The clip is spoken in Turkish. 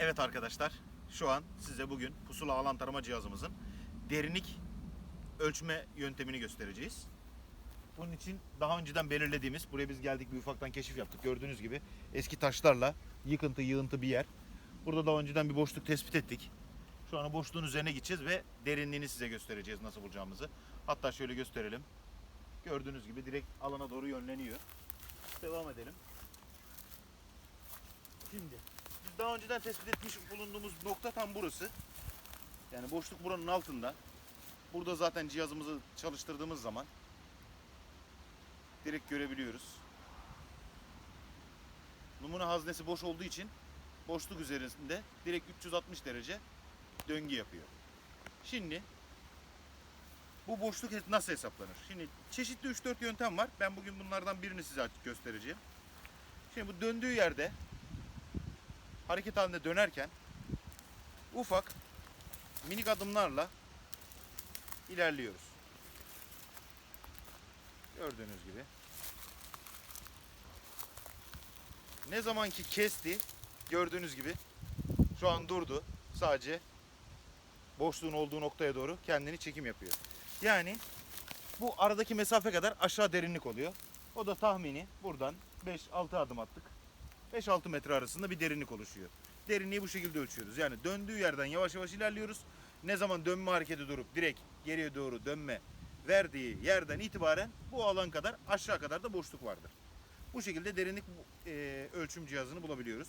Evet arkadaşlar, şu an size bugün pusula alan tarama cihazımızın derinlik ölçme yöntemini göstereceğiz. Bunun için daha önceden belirlediğimiz, buraya biz geldik bir ufaktan keşif yaptık. Gördüğünüz gibi eski taşlarla yıkıntı yığıntı bir yer. Burada daha önceden bir boşluk tespit ettik. Şu an boşluğun üzerine gideceğiz ve derinliğini size göstereceğiz nasıl bulacağımızı. Hatta şöyle gösterelim. Gördüğünüz gibi direkt alana doğru yönleniyor. Devam edelim. Şimdi daha önceden tespit etmiş bulunduğumuz nokta tam burası. Yani boşluk buranın altında. Burada zaten cihazımızı çalıştırdığımız zaman direkt görebiliyoruz. Numune haznesi boş olduğu için boşluk üzerinde direkt 360 derece döngü yapıyor. Şimdi bu boşluk nasıl hesaplanır? Şimdi çeşitli 3-4 yöntem var. Ben bugün bunlardan birini size göstereceğim. Şimdi bu döndüğü yerde hareket halinde dönerken ufak minik adımlarla ilerliyoruz. Gördüğünüz gibi. Ne zaman ki kesti gördüğünüz gibi şu an durdu. Sadece boşluğun olduğu noktaya doğru kendini çekim yapıyor. Yani bu aradaki mesafe kadar aşağı derinlik oluyor. O da tahmini buradan 5-6 adım attık. 5-6 metre arasında bir derinlik oluşuyor. Derinliği bu şekilde ölçüyoruz. Yani döndüğü yerden yavaş yavaş ilerliyoruz. Ne zaman dönme hareketi durup direkt geriye doğru dönme verdiği yerden itibaren bu alan kadar aşağı kadar da boşluk vardır. Bu şekilde derinlik e, ölçüm cihazını bulabiliyoruz.